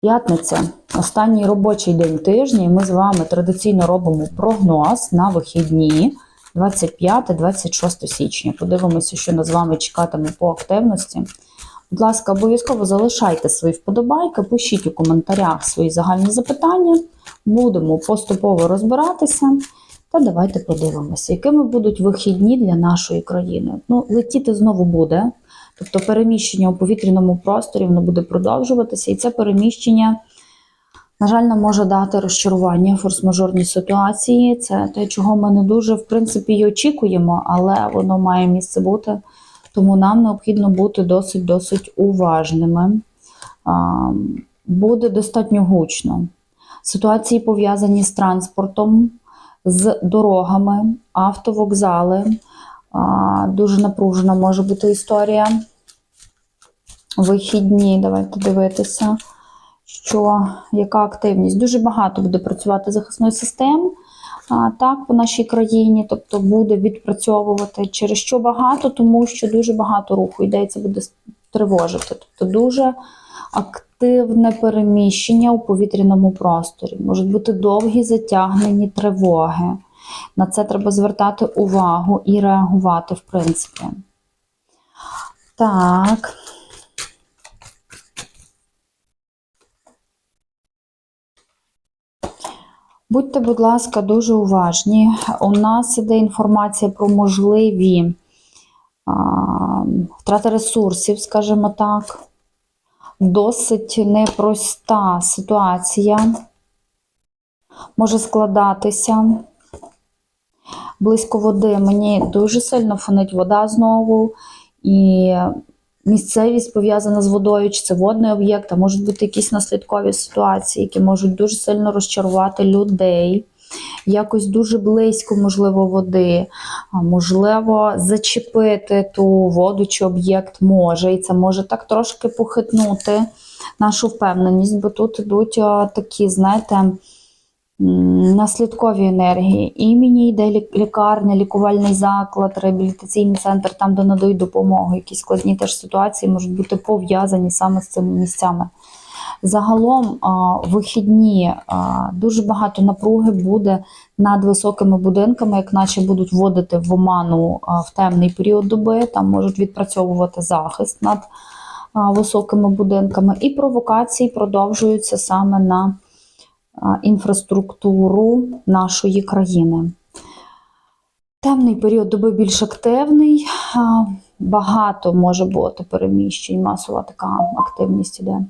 П'ятниця, останній робочий день тижня, і ми з вами традиційно робимо прогноз на вихідні 25-26 січня. Подивимося, що нас з вами чекатиме по активності. Будь ласка, обов'язково залишайте свої вподобайки, пишіть у коментарях свої загальні запитання. Будемо поступово розбиратися. Та давайте подивимося, якими будуть вихідні для нашої країни. Ну, летіти знову буде. Тобто переміщення у повітряному просторі воно буде продовжуватися, і це переміщення, на жаль, нам може дати розчарування, форс-мажорні ситуації. Це те, чого ми не дуже, в принципі, і очікуємо, але воно має місце бути. Тому нам необхідно бути досить-досить уважними. Буде достатньо гучно. Ситуації пов'язані з транспортом, з дорогами, автовокзали. Дуже напружена може бути історія. Вихідні, давайте дивитися, що яка активність. Дуже багато буде працювати захисної системи. Так, по нашій країні, тобто буде відпрацьовувати через що багато, тому що дуже багато руху йде, і це буде тривожити. Тобто дуже активне переміщення у повітряному просторі. Можуть бути довгі затягнені тривоги. На це треба звертати увагу і реагувати, в принципі. Так. Будьте, будь ласка, дуже уважні. У нас іде інформація про можливі а, втрати ресурсів, скажімо так. Досить непроста ситуація може складатися. Близько води мені дуже сильно фонить вода знову. І місцевість пов'язана з водою, чи це водний об'єкт, а можуть бути якісь наслідкові ситуації, які можуть дуже сильно розчарувати людей. Якось дуже близько, можливо, води, можливо, зачепити ту воду чи об'єкт може, і це може так трошки похитнути нашу впевненість, бо тут ідуть такі, знаєте, наслідкові енергії. Імені йде лікарня, лікувальний заклад, реабілітаційний центр, там, де надають допомогу. Якісь складні теж ситуації можуть бути пов'язані саме з цими місцями. Загалом вихідні дуже багато напруги буде над високими будинками, як наче будуть вводити в оману в темний період доби, там можуть відпрацьовувати захист над високими будинками. І провокації продовжуються саме на інфраструктуру нашої країни. Темний період доби більш активний, багато може бути переміщень, масова така активність іде.